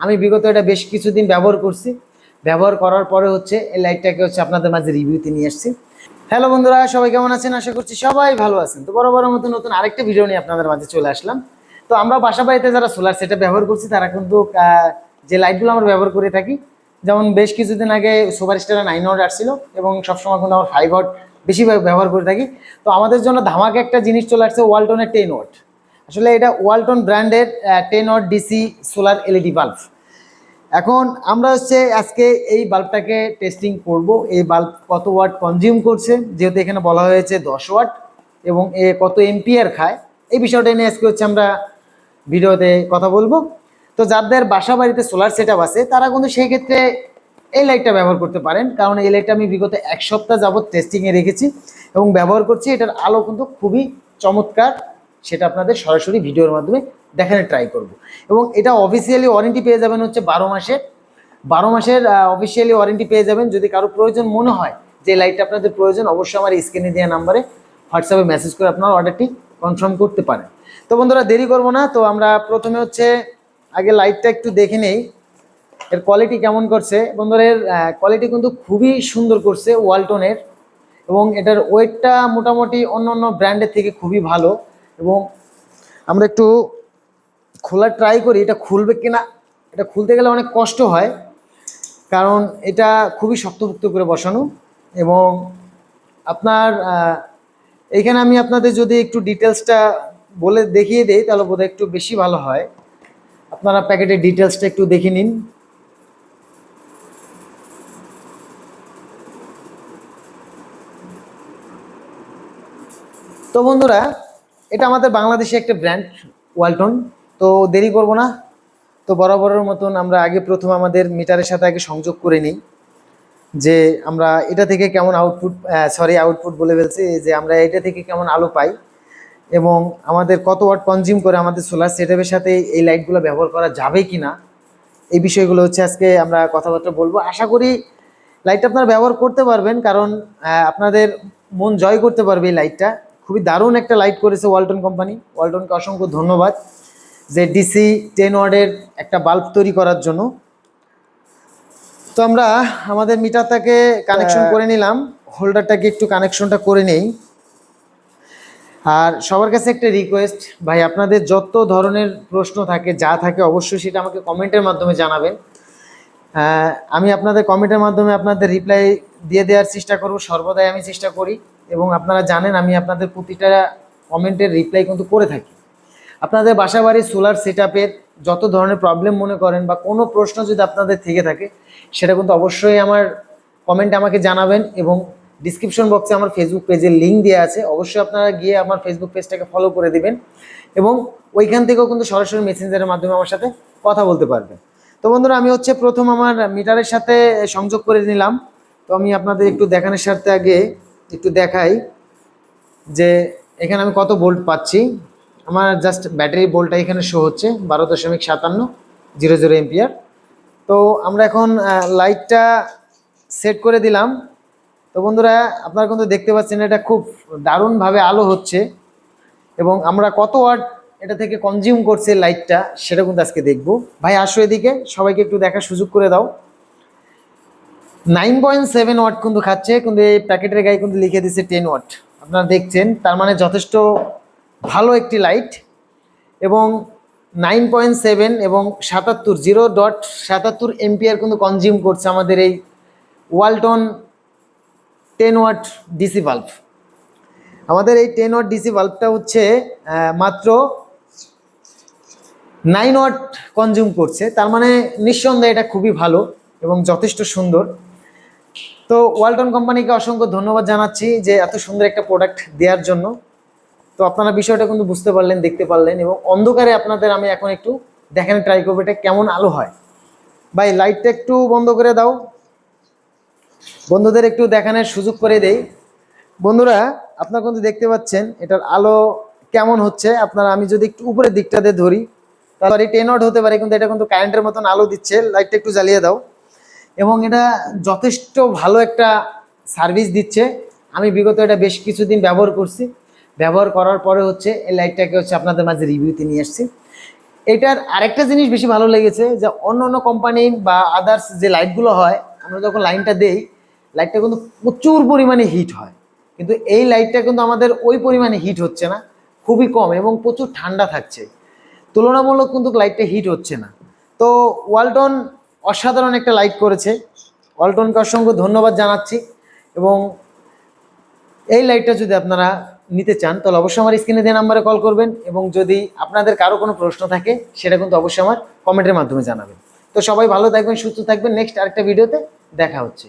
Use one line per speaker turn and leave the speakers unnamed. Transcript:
আমি বিগত এটা বেশ কিছুদিন ব্যবহার করছি। ব্যবহার করার পরে হচ্ছে এই লাইটটাকে হচ্ছে আপনাদের মাঝে রিভিউতে নিয়ে আসছি। হ্যালো বন্ধুরা, সবাই কেমন আছেন? আশা করছি সবাই ভালো আছেন। তো বড় বড় মতো নতুন আরেকটা ভিডিও নিয়ে আপনাদের মাঝে চলে আসলাম। তো আমরা বাসা বাড়িতে যারা সোলার সেটা ব্যবহার করছি, তারা কিন্তু যে লাইটগুলো আমরা ব্যবহার করে থাকি, যেমন বেশ কিছুদিন আগে সুপার স্টার নাইন ওয়াট আসছিল এবং সবসময় কিন্তু আমরা ফাইভ ওয়াট বেশি ব্যবহার করে থাকি। তো আমাদের জন্য ধামাকে একটা জিনিস চলে আসছে ওয়ালটনের টেন ওয়াট আসলে এটা ওয়ালটন ব্র্যান্ডের ten watt DC solar LED bulb এখন আমরা হচ্ছে আজকে এই বাল্বটাকে টেস্টিং করব। এই বাল্ব কত ওয়াট কনজিউম করছে? যেহেতু এখানে বলা হয়েছে দশ ওয়াট এবং এ কত এম্পিয়ার খায়। এই বিষয়টা নিয়ে আজকে হচ্ছে আমরা ভিডিওতে কথা বলব। তো যাদের বাসা বাড়িতে সোলার সেট আছে, তারা কিন্তু সেই ক্ষেত্রে এই লাইটটা ব্যবহার করতে পারেন। কারণ এই লাইটটা আমি বিগত এক সপ্তাহ যাবৎ টেস্টিংয়ে রেখেছি এবং ব্যবহার করছি। এটার আলো কিন্তু খুবই চমৎকার। সেটা আপনাদের সরাসরি ভিডিওর মাধ্যমে দেখানোর ট্রাই করব। এবং এটা অফিসিয়ালি ওয়ারেন্টি পেয়ে যাবেন হচ্ছে বারো মাসে। বারো মাসের অফিসিয়ালি ওয়ারেন্টি পেয়ে যাবেন। যদি কারও প্রয়োজন মনে হয় যে লাইটটা আপনাদের প্রয়োজন, অবশ্যই আমার স্ক্রিনে দেওয়া নাম্বারে হোয়াটসঅ্যাপে মেসেজ করে আপনার অর্ডারটি কনফার্ম করতে পারেন। তো বন্ধুরা, দেরি করব না। তো আমরা প্রথমে হচ্ছে আগে লাইটটা একটু দেখে নেই। এর কোয়ালিটি কেমন করছে? বন্ধুরা, এর কোয়ালিটি কিন্তু খুবই সুন্দর করছে ওয়ালটনের এবং এটার ওয়েটটা মোটামুটি অন্য অন্য ব্র্যান্ডের থেকে খুবই ভালো। এবং আমরা একটু খোলার ট্রাই করি, এটা খুলবে কিনা, এটা খুলতে গেলে অনেক কষ্ট হয়, কারণ এটা খুবই শক্তপোক্ত করে বসানো এবং আপনার এইখানে আমি আপনাদের যদি একটু ডিটেলসটা বলে দেখিয়ে দিই, তাহলে বোধহয় একটু বেশি ভালো হয়। আপনারা প্যাকেটের ডিটেলসটা একটু দেখে নিন। তো বন্ধুরা এটা আমাদের বাংলাদেশে একটা ব্র্যান্ড ওয়ালটন তো দেরি করব না। তো বরাবরের মতন আমরা আগে প্রথম আমাদের মিটারের সাথে আগে সংযোগ করে নিই। যে আমরা এটা থেকে কেমন আউটপুট সরি আউটপুট বলে ফেলছি, যে আমরা এটা থেকে কেমন আলো পাই। এবং আমাদের কত ওয়াট কনজিউম করে আমাদের সোলার সেটআপের সাথে এই লাইটগুলো ব্যবহার করা যাবে কি না এই বিষয়গুলো হচ্ছে আজকে আমরা কথাবার্তা বলব। আশা করি লাইটটা আপনারা ব্যবহার করতে পারবেন, কারণ আপনাদের মন জয় করতে পারবে এই লাইটটা খুবই দারুণ একটা লাইট করেছে ওয়ালটন কোম্পানি ওয়ালটনকে অসংখ্য ধন্যবাদ যে ডিসি টেন ওয়ার্ডের একটা বাল্ব তৈরি করার জন্য। তো আমরা আমাদের মিটারটাকে কানেকশন করে নিলাম। হোল্ডারটাকে একটু কানেকশনটা করে নেই। আর সবার কাছে একটা রিকোয়েস্ট ভাই আপনাদের যত ধরনের প্রশ্ন থাকে যা থাকে অবশ্যই সেটা আমাকে কমেন্টের মাধ্যমে জানাবেন। আমি আপনাদের কমেন্টের মাধ্যমে আপনাদের রিপ্লাই দিয়ে দেওয়ার চেষ্টা করব সর্বদাই আমি চেষ্টা করি। এবং আপনারা জানেন আমি আপনাদের প্রতিটা কমেন্টের রিপ্লাই কিন্তু করে থাকি। আপনাদের বাসা বাড়ির সোলার সেট যত ধরনের প্রবলেম মনে করেন বা কোনো প্রশ্ন যদি আপনাদের থেকে থাকে, সেটা কিন্তু অবশ্যই আমার কমেন্টে আমাকে জানাবেন এবং ডিসক্রিপশন বক্সে আমার ফেসবুক পেজের লিঙ্ক দেওয়া আছে। অবশ্যই আপনারা গিয়ে আমার ফেসবুক পেজটাকে ফলো করে দিবেন এবং ওইখান থেকেও কিন্তু সরাসরি মেসেঞ্জারের মাধ্যমে আমার সাথে কথা বলতে পারবেন। তো বন্ধুরা, আমি হচ্ছে প্রথম আমার মিটারের সাথে সংযোগ করে নিলাম। তো আমি আপনাদের একটু দেখানোর সাথে আগে একটু দেখাই যে এখানে আমি কত ভোল্ট পাচ্ছি। আমার জাস্ট ব্যাটারি ভোল্টটা এখানে শো হচ্ছে, বারো দশমিক সাতান্ন, জিরো জিরো এম্পিয়ার। তো আমরা এখন লাইটটা সেট করে দিলাম। তো বন্ধুরা, আপনারা কিন্তু দেখতে পাচ্ছেন এটা খুব দারুণভাবে আলো হচ্ছে এবং আমরা কত ওয়াট এটা থেকে কনজিউম করছে লাইটটা সেটা কিন্তু আজকে দেখব। ভাই, আসো এদিকে, সবাইকে একটু দেখার সুযোগ করে দাও। নাইন পয়েন্ট সেভেন ওয়াট কিন্তু খাচ্ছে, কিন্তু এই প্যাকেটের গায়ে কিন্তু লিখে দিচ্ছে টেন ওয়াট। আপনারা দেখছেন, তার মানে যথেষ্ট ভালো একটি লাইট এবং নাইন পয়েন্ট সেভেন এবং সাতাত্তর জিরো ডট সাতাত্তর এমপিআর কিন্তু কনজিউম করছে আমাদের এই Walton ten watt DC bulb আমাদের এই টেন ওয়াট ডিসি বাল্বটা হচ্ছে মাত্র নাইন ওয়াট কনজিউম করছে, তার মানে নিঃসন্দেহে এটা খুবই ভালো এবং যথেষ্ট সুন্দর। তো ওয়ালটন কোম্পানিকে অসংখ্য ধন্যবাদ জানাচ্ছি যে এত সুন্দর একটা প্রোডাক্ট দেওয়ার জন্য। তো আপনারা বিষয়টা কিন্তু বুঝতে পারলেন, দেখতে পারলেন এবং অন্ধকারে আপনাদের আমি এখন একটু দেখানো ট্রাই করব এটা কেমন আলো হয়। ভাই লাইটটা একটু বন্ধ করে দাও। বন্ধুদের একটু দেখানোর সুযোগ করে দেই। বন্ধুরা, আপনারা কিন্তু দেখতে পাচ্ছেন এটার আলো কেমন হচ্ছে। আপনারা আমি যদি একটু উপরের দিকটাতে ধরি, তাহলে টেন আউট হতে পারে, কিন্তু এটা কিন্তু কারেন্টের মতন আলো দিচ্ছে। লাইটটা একটু জ্বালিয়ে দাও। এবং এটা যথেষ্ট ভালো একটা সার্ভিস দিচ্ছে। আমি বিগত এটা বেশ কিছুদিন ব্যবহার করছি। ব্যবহার করার পরে হচ্ছে এই লাইটটাকে হচ্ছে আপনাদের মাঝে রিভিউতে নিয়ে আসছি। এটার আরেকটা জিনিস বেশি ভালো লেগেছে যে অন্য অন্য কোম্পানির বা আদার্স যে লাইটগুলো হয়, আমরা যখন লাইনটা দেই, লাইটটা কিন্তু প্রচুর পরিমাণে হিট হয়। কিন্তু এই লাইটটা কিন্তু আমাদের ওই পরিমাণে হিট হচ্ছে না, খুবই কম এবং প্রচুর ঠান্ডা থাকছে। তুলনামূলক কিন্তু লাইটটা হিট হচ্ছে না। তো ওয়ালটন অসাধারণ একটা লাইক করেছে। অল্টনকে অসংখ্য ধন্যবাদ জানাচ্ছি এবং এই লাইটটা যদি আপনারা নিতে চান, তাহলে অবশ্যই আমার স্ক্রিনে দেওয়া নাম্বারে কল করবেন এবং যদি আপনাদের কারও কোনো প্রশ্ন থাকে, সেটা কিন্তু অবশ্যই আমার কমেন্টের মাধ্যমে জানাবেন। তো সবাই ভালো থাকবেন, সুস্থ থাকবেন। নেক্সট আরেকটা ভিডিওতে দেখা হচ্ছে।